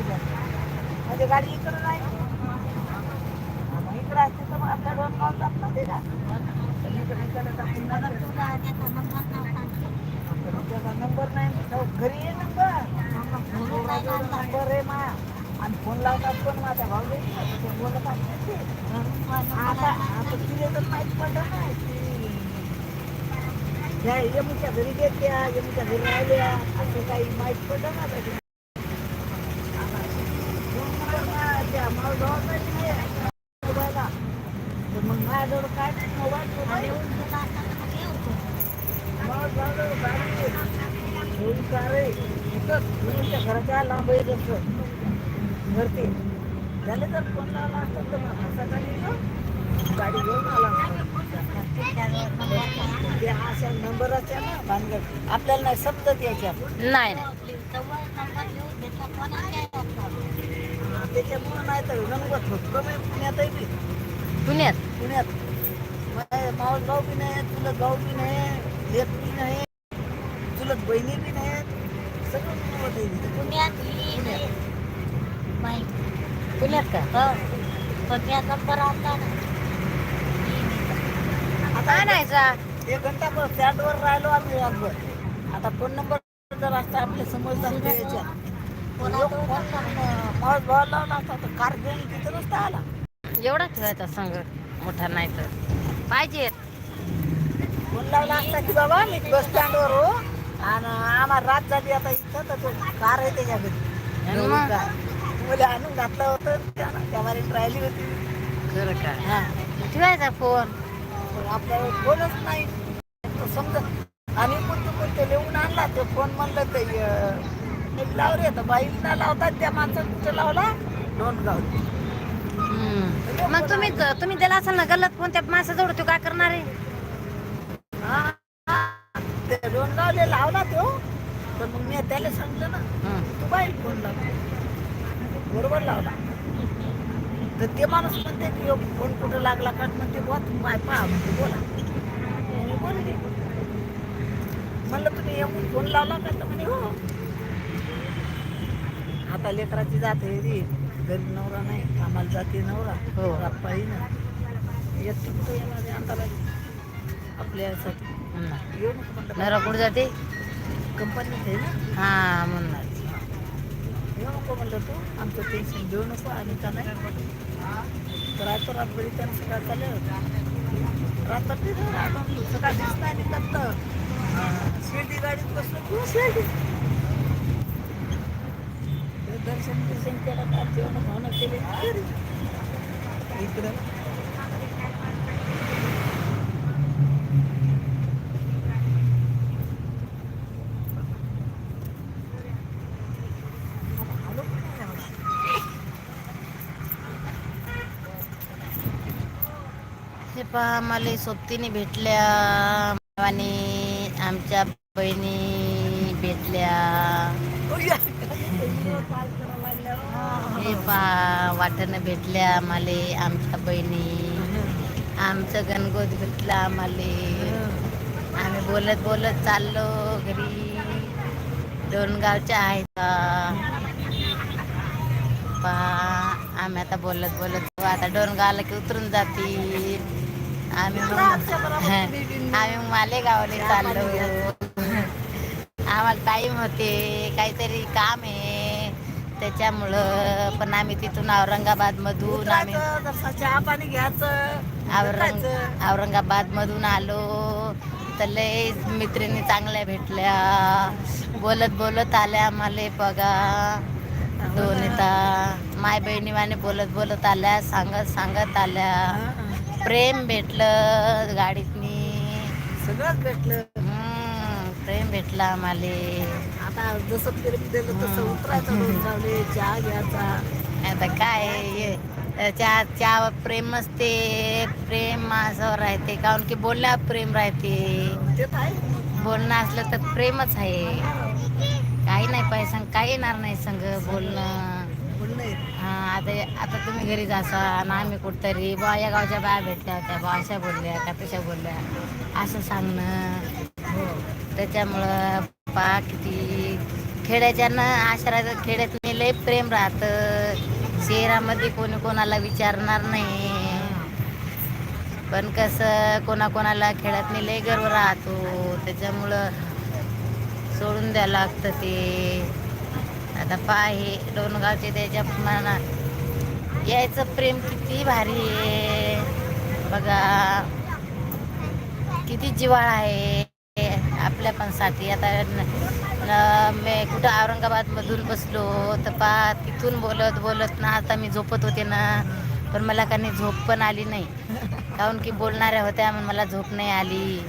असं म्हणजे गाडी इकडं नाही. मग इकडं असते तर मग आपल्या दोन गाव जात ना. ते नंबर नाही. घरी ये नंबर. नंबर आहे मा. आणि फोन लावतात पण माझ्या भाऊ बोलत असतात ते. आता आता तिला तर माहीत पडलं ना की ह्या यमुच्या घरी गेल्या यमुच्या घरी राहिल्या. असं काही माहीत पडलं ना त्याची त्या मावळगावात नाही मोबाईलला तर मग माझ्याजवळ काय नाही मोबाईल मोबाईल मग झालं गाडी घेऊन कार आहे इथंच मुलींच्या घराच्या लांब येत असतं घरते झाले तर फोन लावला असतं तर मग गाडी घेऊन आला. ते अशा ना भानगड आपल्याला नाही समजत याच्या नाही नाही त्याच्यामुळं नाही तर रंगत होत. कमी पुण्यातही बी पुण्यात? पुण्यात. मावस भाऊ बी नाही चुलत भाऊ बी नाही लेत बी नाही चुलत बहिणी बी नाही. सगळं पुण्यात आहे इथे. पुण्यात का? आता आणायचा एक घंटा स्टँडवर राहिलो आम्ही रातभर. आता फोन नंबर जर असता आपले समजतात ते एवढा ठेवायचा संघ मोठा नाही तर. पाहिजे. फोन लावला असता की बाबा मी बस स्टँडवर हो आणि आम्हाला रात झाली आता इथं तर तो कार आहे त्याच्या घरी? मला आणून घातलं होतं त्यानं त्या वारीत राहिली होती खरं का? हा. ठेवायचा फोन. आपल्याला फोनच नाही. समजत आणि कोणतं कोणतं लिहून आणला तो फोन म्हणलं ते एक लावले तर बाईला लावतात त्या माणसानं कुठं लावला? दोन गाव हम्म. मग तुम्ही तुम्ही त्याला असाल ना गलत फोन त्या माणसाजवळ तो काय करणार आहे? हा, हा. ते दोन गावले लावला तो पण मग मी त्याला सांगितलं ना हम्म. तू बाई फोन लाव. बरोबर लावला. तर ते माणूस म्हणते की ह्यो फोन कुठं लागला का? म्हणते बुवा तुम्ही बाय पहा म्हणते बोला. मी बोलली. म्हणलं तुम्ही येऊन फोन लावला का? तर म्हणे हो. आता लेकराची जाते रे घरी नवरा नाही कामाला जाते नवरा. हो. पायी ना एकटी कुठं येणार आहे अंधारात आपल्यासाठी. येऊ नको म्हणलं नवरा कुठं जाते? कंपनीत आहे ना. हा म्हणणार. येऊ नको म्हणलं तू. आमचं टेन्शन घेऊ नको. आणि का नाही? तर रात्र रात्री त्यानं सकाळ चालेल रात्री सकाळ दिसत नाही निघत शिर्डी गाडीत बसलो तू शिर्डी. ते दर्शन बिर्शन केलं का जेवण खावणं केले. इकडं. हे पहा मला सोबतीने भेटल्या आणि आमच्या बहिणी भेटल्या हे पा वाटणं भेटल्या आम्हाला आमच्या बहिणी आमचं गणगोत भेटलं आम्हाला. आम्ही बोलत बोलत चाललो घरी. दोन गावच्या आहेत. पा आम्ही आता बोलत बोलत आता दोन गावला की उतरून जातील. आम्ही आम्ही मग मालेगावले चाललो. आम्हाला टाईम होते. काहीतरी काम आहे. त्याच्यामुळं पण आम्ही तिथून औरंगाबाद मधून आम्ही चहा पाणी घ्यायचं औरंग भेटायचं. औरंगाबाद मधून आलो. तर लय मैत्रिणी चांगल्या भेटल्या. बोलत बोलत आल्या आम्हाला बघा. दोन येता माय बहिणी वाने बोलत बोलत आल्या सांगत सांगत आल्या. प्रेम भेटलं गाडीतनी. सगळंच भेटलं. प्रेम भेटलं आम्हाला. आता जसं फिरत दिलं तसं. उतरायचं चहा घ्यायचा. आता काय हे, चहा चहा प्रेमच ते प्रेम माझ्यावर राहते कारण की बोलण्यावर प्रेम राहते. ते तर आहे. बोलणं असलं तर प्रेमच आहे. काही नाही पाहिजे संग काही येणार नाही संग बोलणं. हा आता आता तुम्ही घरी जासा आणि आम्ही कुठतरी बा या गावच्या बाया भेटल्या होत्या बा अशा बोलल्या का तशा बोलल्या असं सांगणं. हो. त्याच्यामुळं पा किती खेड्याच्यानं अशा राहतात खेड्यात लय प्रेम राहतं. शहरामध्ये कोणी कोणाला विचारणार नाही. पण कसं कोणाकोणाला खेळात लय गर्व राहतो. त्याच्यामुळं सोडून द्यावं लागतं ते. आता पाय हे दोन गावचे त्याच्या मनात यायचं प्रेम किती भारी आहे. बघा किती जिवाळ आहे. आपल्या पण साठी आता मी कुठं औरंगाबादमधून बसलो तर पा तिथून बोलत बोलत ना आता मी झोपत होते ना पण मला काही झोप पण आली नाही. काहून की बोलणाऱ्या होत्या म्हणून मला झोप नाही आली.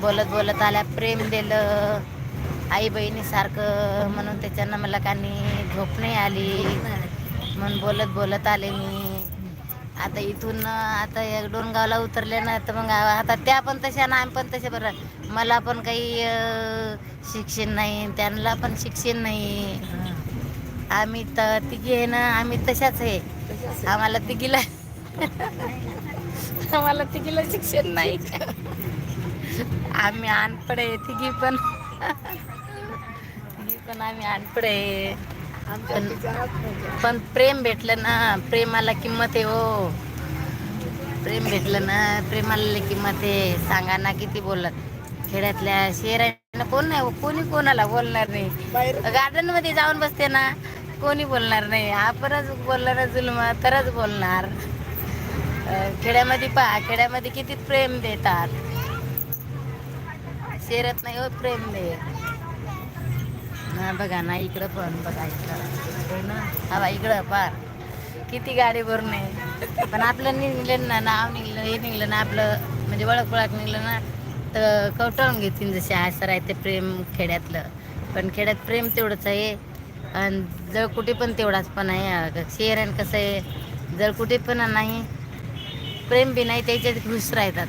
बोलत बोलत आल्या प्रेम दिलं आई बहिणीसारखं म्हणून त्याच्यानं मला काही झोप नाही आली. म्हणून बोलत बोलत आले मी. आता इथून आता एक दोन गावला उतरले ना तर मग आता त्या पण तशा ना आम्ही पण तसे बरं. मला पण काही शिक्षण नाही त्यांना पण शिक्षण नाही. आम्ही तर तिघी आहे ना आम्ही तशाच आहे. आम्हाला तिघीला आम्हाला तिघीला शिक्षण नाही. आम्ही अनपड आहे तिघी पण. तिघी पण आम्ही अनपड आहे. पण- पण प्रेम भेटलं ना प्रेमाला किंमत आहे हो. प्रेम भेटलं ना प्रेमाला किंमत आहे. सांगा ना किती बोलत. खेड्यातल्या शहरांना कोण नाही हो, कोणी कोणाला बोलणार नाही. गार्डनमध्ये जाऊन बसते ना कोणी बोलणार नाही. आपणच बोलणार जुलमा तरच बोलणार. खेड्यामध्ये पहा खेड्यामध्ये किती प्रेम देतात. शहरात नाही हो प्रेम दे हा बघा ना इकडं पण बघा इकडं. हा बा इकडं पार. किती गाडी भरून आहे. पण आपलं निघलं ना नाव निघलं हे निघलं ना आपलं म्हणजे ओळख ओळख निघलं ना तर कवटाळून घेतील जसे असं राहते प्रेम खेड्यातलं. पण खेड्यात प्रेम तेवढंच आहे. आणि जळ कुठे पण तेवढाच पण आहे. शहरान कसं आहे जळ कुठे पण नाही. प्रेम बी नाही त्याच्यात खुश राहतात.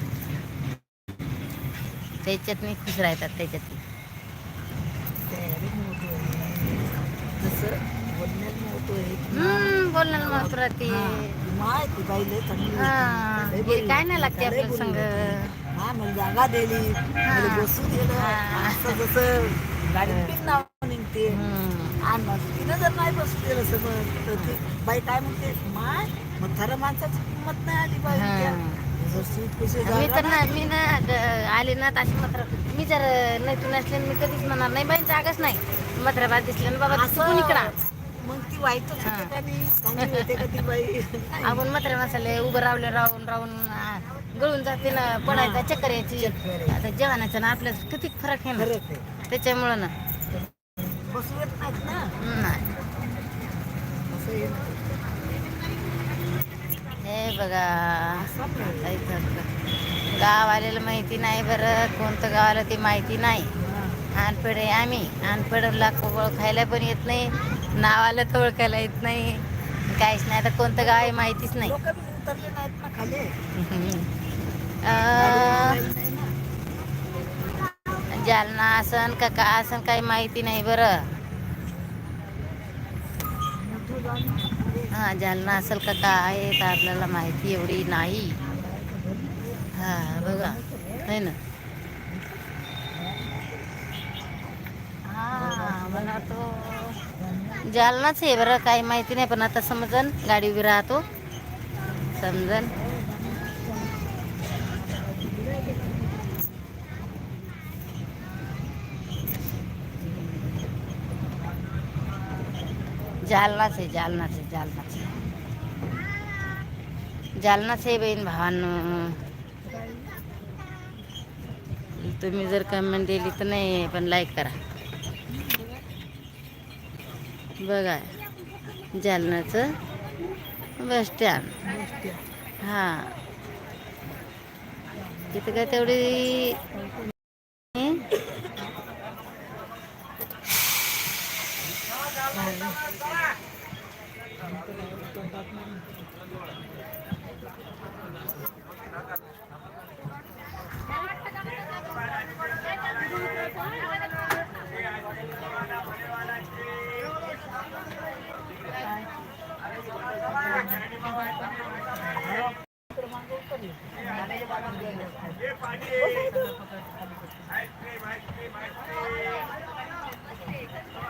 त्याच्यात खुश राहतात त्याच्यात. जसं बोलण्यात नव्हतो हम्म बोलणार मग प्रति माय ती बाई लय चांगली हा होती. लय हे बोलली. काय नाही लागते लय आपल्याला बोलली संग होती. हा मला जागा दिली मला बसू दिलं हा. असं जसं गाडीत नाव निघते हम्म. आणि मग तिनं जर नाही बसू दिलं समज तर ती बाई काय म्हणते माय माणसाची किंमत नाही आली मी तर ना मी ना आले ना ताशी मात्र मी जर नाही तू नसले मी कधीच म्हणणार नाही बाई जागाच नाही मात्र बाद दिसलं ना बाबा असं इकडं मग ती वाईटच. होते का नाही चांगली होते का ती बाई आपण मात्र मसाले उभं रावले राहून राहून आ, गळून जाते ना पडायचा चक्कर यायची चक्कर यायची. आता जेवणाचा ना आपल्या किती फरक आहे ना खरंच आहे त्याच्यामुळं ना बसू येत नाहीत ना नाही असं हे. हे बघा असं नाही. काही फरक. गाव आलेलं माहिती नाही बरं कोणतं गाव आलं ते माहिती नाही. अनपड आहे आम्ही. अनपडला ओळखायला पण येत नाही. नावाला तर ओळखायला येत नाही. काहीच नाही. आता कोणतं गाव आहे माहितीच नाही. जालना आसन का का आसन काही माहिती नाही बरं. हां जालना असेल का काय आहे तर आपल्याला माहिती एवढी नाही. हा बघा. आहे ना? तो जालनाच आहे बरं काही माहिती नाही पण आता समजन गाडी उभी राहतो. समजन. जालनाच आहे जालनाच आहे जालनाच आहे. जालनाच आहे बहीण भावांनो. तुम्ही जर कमेंट दिली तर नाही पण लाईक करा. बघा जालन्याचं बस स्टँड हां. तिथं काय तेवढी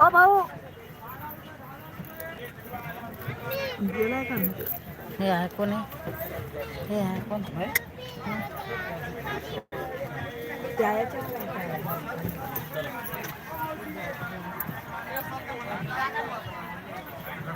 ओ भाऊ. गेला का? हे आहे कोणी? हे आहे कोण? त्या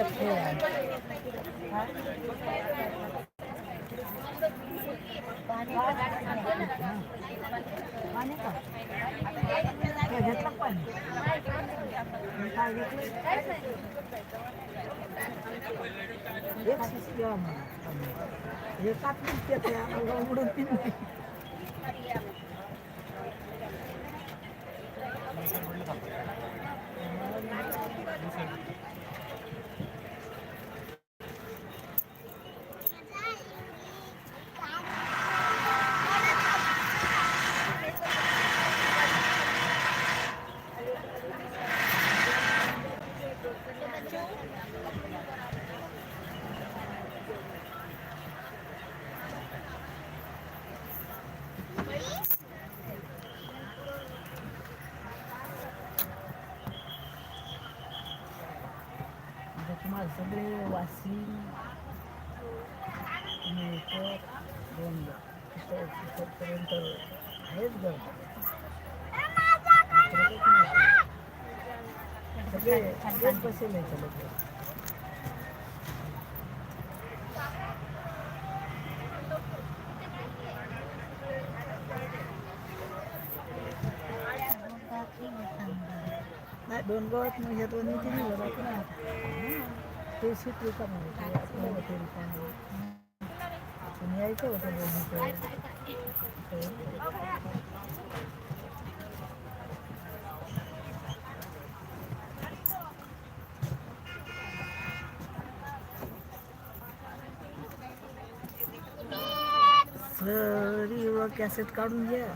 एक शिशी घ्या मग एकाच पिकते त्या अंगावर उडून तीन नाही आता तुम्हाला सगळे वाशिम मेकर दोन तिथपर्यंत आहेच ग सगळे सगळेच बसेल आहे लोक नाही दोन गावात मग ह्या दोन्ही तिन्ही घरात ना ते सीट रिकाम होते आपल्याला ते रिकाम पण यायचं होतं दोन्ही सरी व कॅसेट काढून घ्या.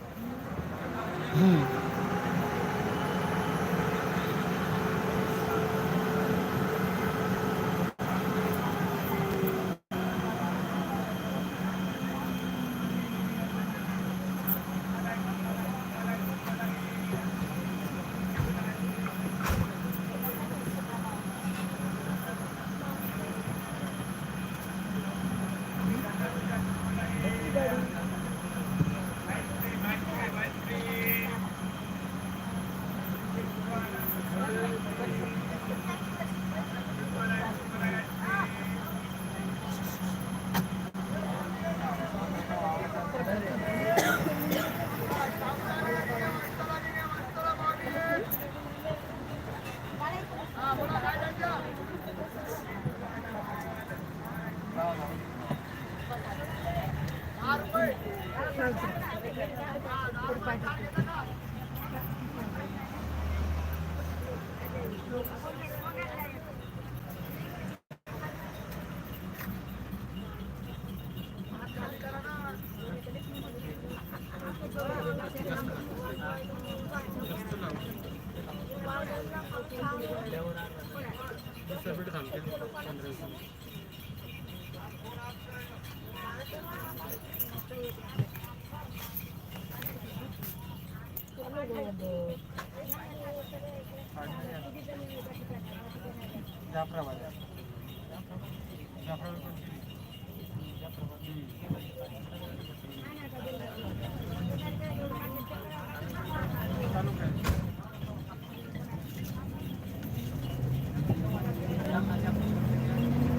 जाफराबाद जाफराबाद